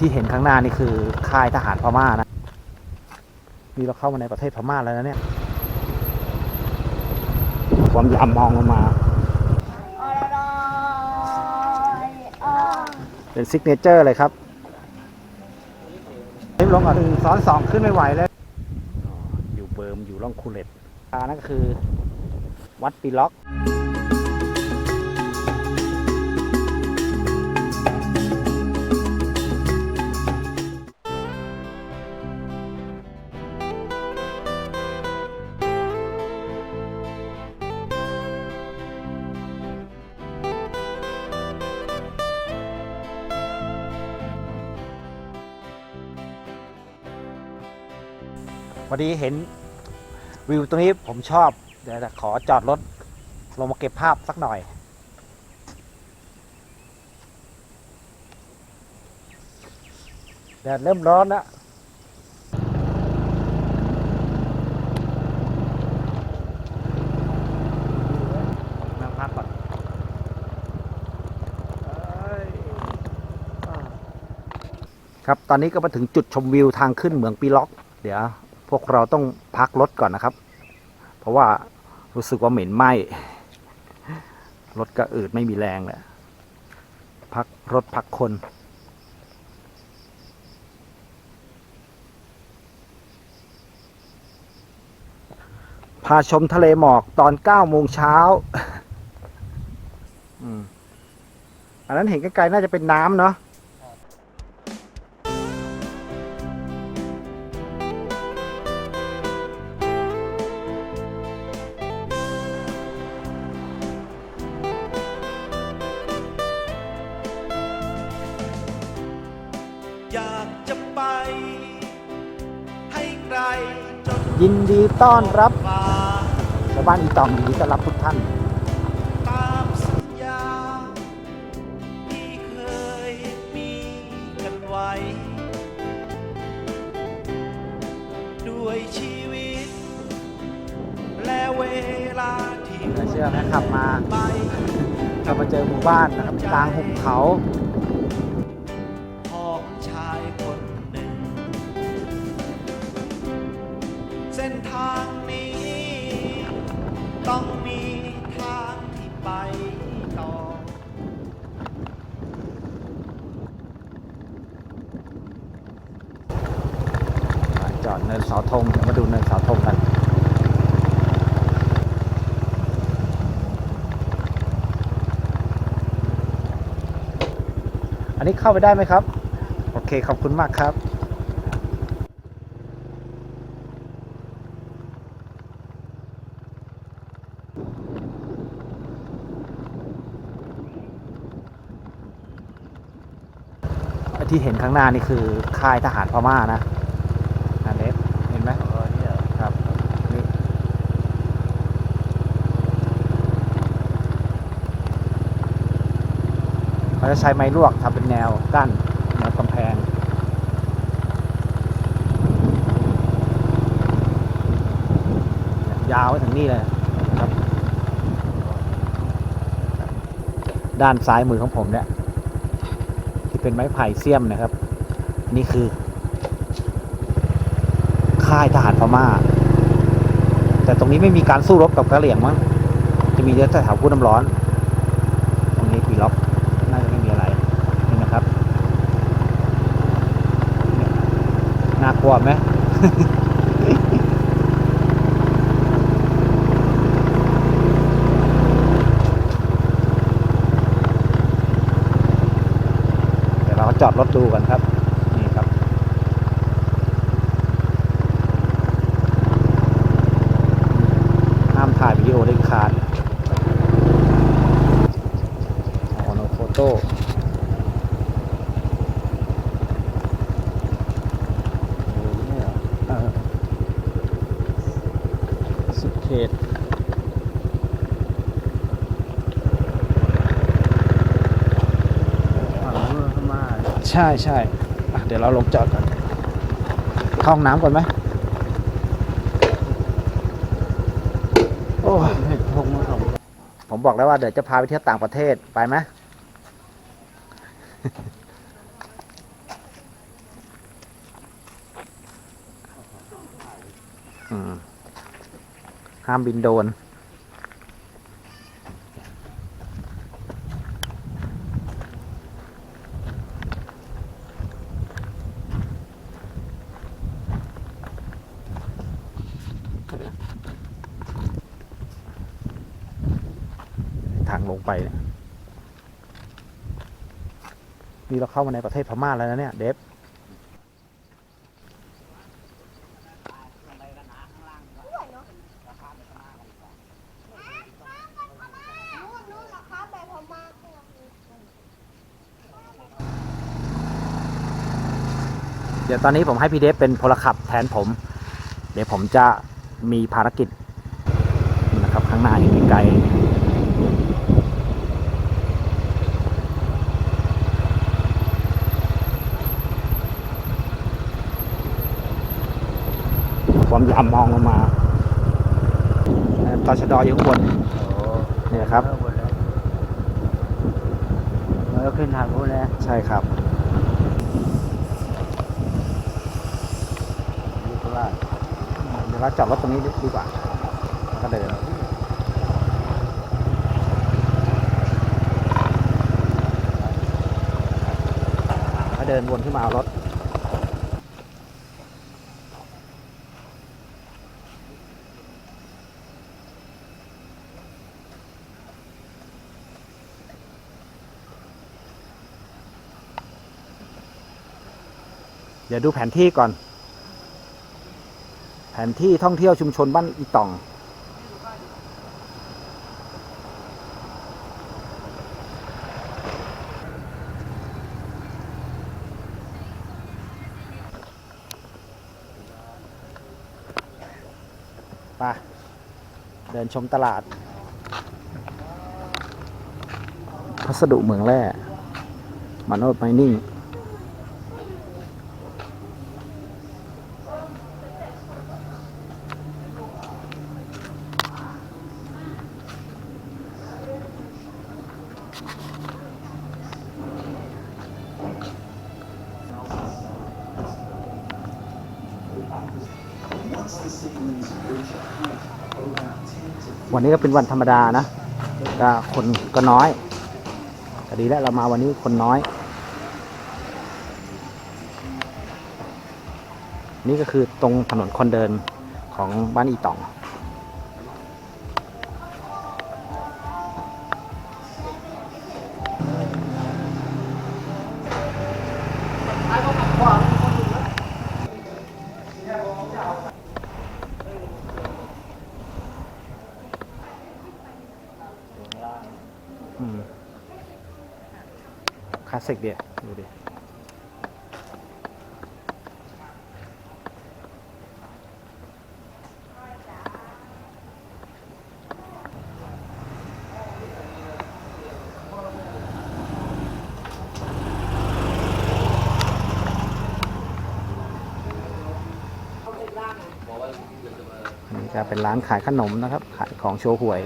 ที่เห็นข้างหน้านี่คือค่ายทหารพม่านะนี่เราเข้ามาในประเทศพม่าแล้วนะเนี่ยความยามมองลงมา เป็นซิกเนเจอร์เลยครับเล่มลงก่อนหนึ่งซ้อนสองขึ้นไม่ไหวเลยอ๋ออยู่เบิร์มอยู่ล่องคูเลตอ่านั่นก็คือวัดปีล็อก อดีเห็นวิวตรงนี้ผมชอบ เดี๋ยวจะขอจอดรถลงมาเก็บภาพสักหน่อย แดดเริ่มร้อนแล้วนั่งพักก่อนเอ้ยอ่าครับ ตอนนี้ก็มาถึงจุดชมวิวทางขึ้นเหมืองปีล็อก เดี๋ยว พวกเราต้องพักรถก่อนนะครับ เพราะว่ารู้สึกว่าเหม็นไหม้รถก็อืดไม่มีแรงแหละพักรถพักคนพาชมทะเลหมอกตอนเก้าโมงเช้าอันนั้นเห็นไกลๆน่าจะเป็นน้ำเนาะ ยินดีต้อนรับฟ้าชาวบ้านอีตองยินดีต้อนรับทุกท่านตามสัญญาที่เคยมีกันไว้ด้วยชีวิต และเวลาที่น่าเชื่อไหมขับมาไปก็มาเจอหมู่บ้านนะครับกลางหุบเขา เส้นทางนี้ ต้องมีทางที่ไปต่อ จอดเนินเสาธงเดี๋ยวมาดูเนินเสาธงกันอันนี้เข้าไปได้ไหมครับ โอเค ขอบคุณมากครับ ที่เห็นข้างหน้านี่คือค่ายทหารพม่านะอันเล็กเห็นไหมครับนี่เขาจะใช้ไม้ลวกทำเป็นแนวกั้นแนวกำแพงยาวไปถึงนี่เลยครับ ด้านซ้ายมือของผมเนี่ย เป็นไม้ไผ่เสียมนะครับ นี่คือ ค่ายทหารพม่า แต่ตรงนี้ไม่มีการสู้รบกับกะเหรี่ยงมั้งจะมีเยอะแต่แถวพุ่น้ำร้อน ตรงนี้ปีล็อกน่าจะไม่มีอะไรนี่นะครับน่ากลัวไหม เดี๋ยวเรา จอดรถดูกันครับ นี่ครับ ห้ามถ่ายวิดีโอเด็ดขาดอ๋อโนโฟโต้สุดเขต ใช่ใช่เดี๋ยวเราลงจอดก่อนเข้าห้องน้ำก่อนไหมโอ้ยผมผมบอกแล้วว่าเดี๋ยวจะพาไปเที่ยวต่างประเทศไปไหมห้ามบินโดน นี่เราเข้ามาในประเทศพม่าแล้วนะเนี่ยเดฟเดี๋ยวตอนนี้ผมให้พี่เดฟเป็นพลขับแทนผม เดี๋ยวผมจะมีภารกิจนะครับข้างหน้าอยู่ไกล ๆความยามมองลงมาตอชดออยู่ข้างบนนี่นะครับแล้วขึ้นทางนู้นแล้วใช่ครับยุคราชเดี๋ยวเราจอดรถตรงนี้ดีกว่าแล้วก็เดินแล้วเดินวนขึ้นมาเอารถ เดี๋ยวดูแผนที่ก่อน แผนที่ท่องเที่ยวชุมชนบ้านอีต่อง ไป เดินชมตลาด พัสดุเมืองแร่มาโนดไมนิ่ง นี้ก็เป็นวันธรรมดานะก็คนก็น้อยก็ดีแล้วเรามาวันนี้คนน้อย นี่ก็คือตรงถนนคนเดินของบ้านอีตอง คลาสสิกเดียดูดินี่จะเป็นร้านขายขนมนะครับ ขายของโชว์หวย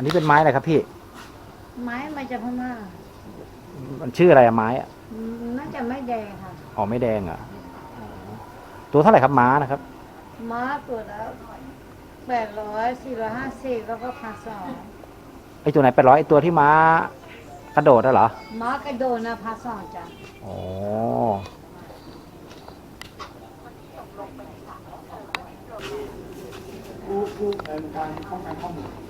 อันนี้เป็นไม้อะไรครับพี่ ไม้มาจากพม่ามันชื่ออะไรอะไม้อะอืมน่าจะไม่แดงค่ะ อ๋อไม่แดงอะอ๋อตัวเท่าไหร่ครับม้านะครับ ม้าตัวละแปดร้อยสี่ร้อยห้าสิบแล้วก็พันสองไอตัวไหนแปดร้อยไอตัวที่ม้ากระโดดน่ะเหรอ ม้ากระโดดนะพันสองจ้ะอ๋อเ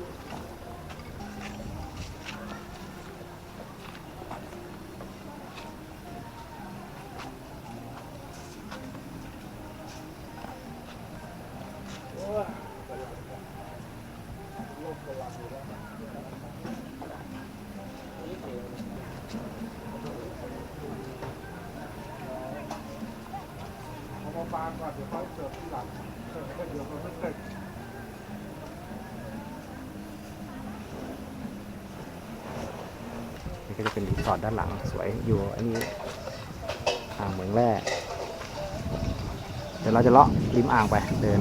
นี่ก็จะเป็นรีสอร์ทด้านหลังสวยอยู่อันนี้อ่างเหมืองแร่เดี๋ยวเราจะเลาะริมอ่างไปเดิน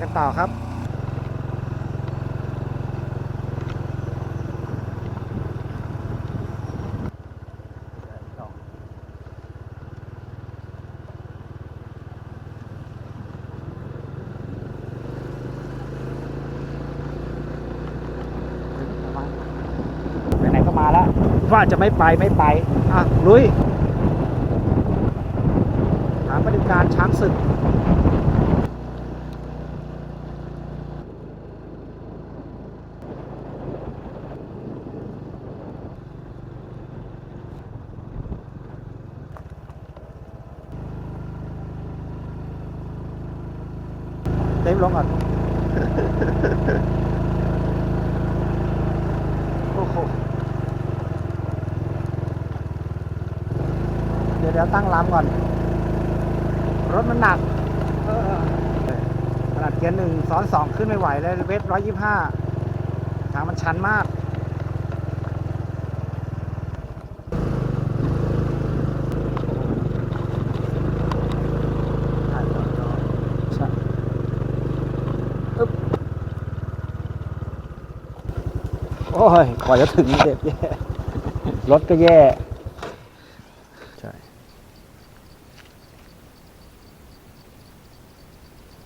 กันต่อครับไหนก็มาแล้วว่าจะไม่ไปไม่ไป อะ ลุย ถามปฏิบัติการช้างศึก เต็มลงก่อน โอ้โห เดี๋ยวเดี๋ยวตั้งลำก่อน รถมันหนักขนาดเกียร์หนึ่งซ้อนสองขึ้นไม่ไหวเลยเวทร้อยยี่ห้าทางมันชันมาก ใช่อึ๊บโอ้ยกว่าจะถึงเด็ดแย่รถก็แย่ใช่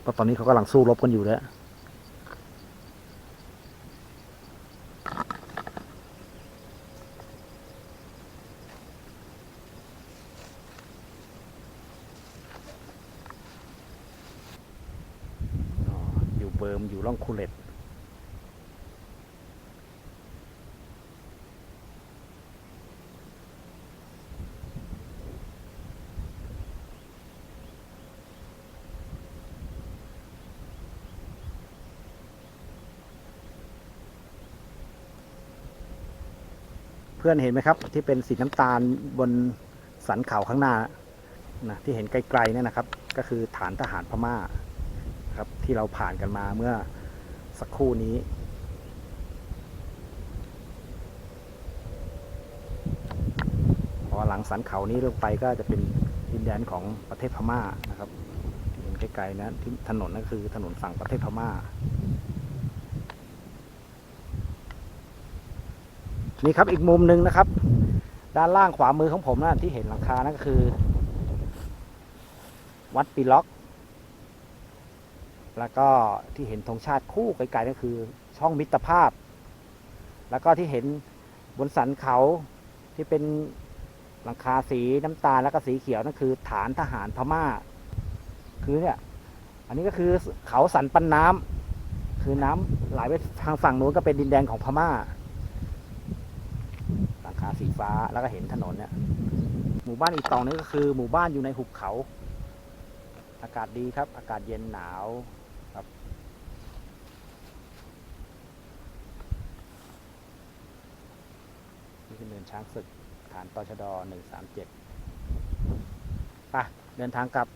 เพราะตอนนี้เขากำลังสู้รบกันอยู่แล้วอยู่เบิร์มอยู่ร่องคูเล็ตเพื่อนเห็นไหมครับ ที่เป็นสีน้ำตาลบนสันเขาข้างหน้านะที่เห็นไกลๆเนี่ยนะครับ ก็คือฐานทหารพม่าครับที่เราผ่านกันมาเมื่อสักครู่นี้พอหลังสันเขานี้ลงไปก็จะเป็นดินแดนของประเทศพม่านะครับเห็นไกลๆนะที่ถนนนั่นคือถนนฝั่งประเทศพม่า นี่ครับอีกมุมหนึ่งนะครับ ด้านล่างขวามือของผมนะที่เห็นหลังคานั่นก็คือ วัดปีล็อก แล้วก็ที่เห็นธงชาติคู่ไกลๆนั่นคือ ช่องมิตรภาพ แล้วก็ที่เห็นบนสันเขาที่เป็นหลังคาสีน้ำตาลแล้วก็สีเขียวนั่นคือ ฐานทหารพม่า คือเนี่ย อันนี้ก็คือเขาสันปันน้ำคือน้ำไหลไปทางฝั่งนู้นก็เป็นดินแดนของพม่าหลังคา สีฟ้าแล้วก็เห็นถนนเนี่ย หมู่บ้านอีกตองนี้ก็คือ หมู่บ้านอยู่ในหุบเขา อากาศดีครับ อากาศเย็นหนาวครับนี่คือเนินช้างศึกฐานตชดหนึ่งสามเจ็ดไปเดินทางกลับ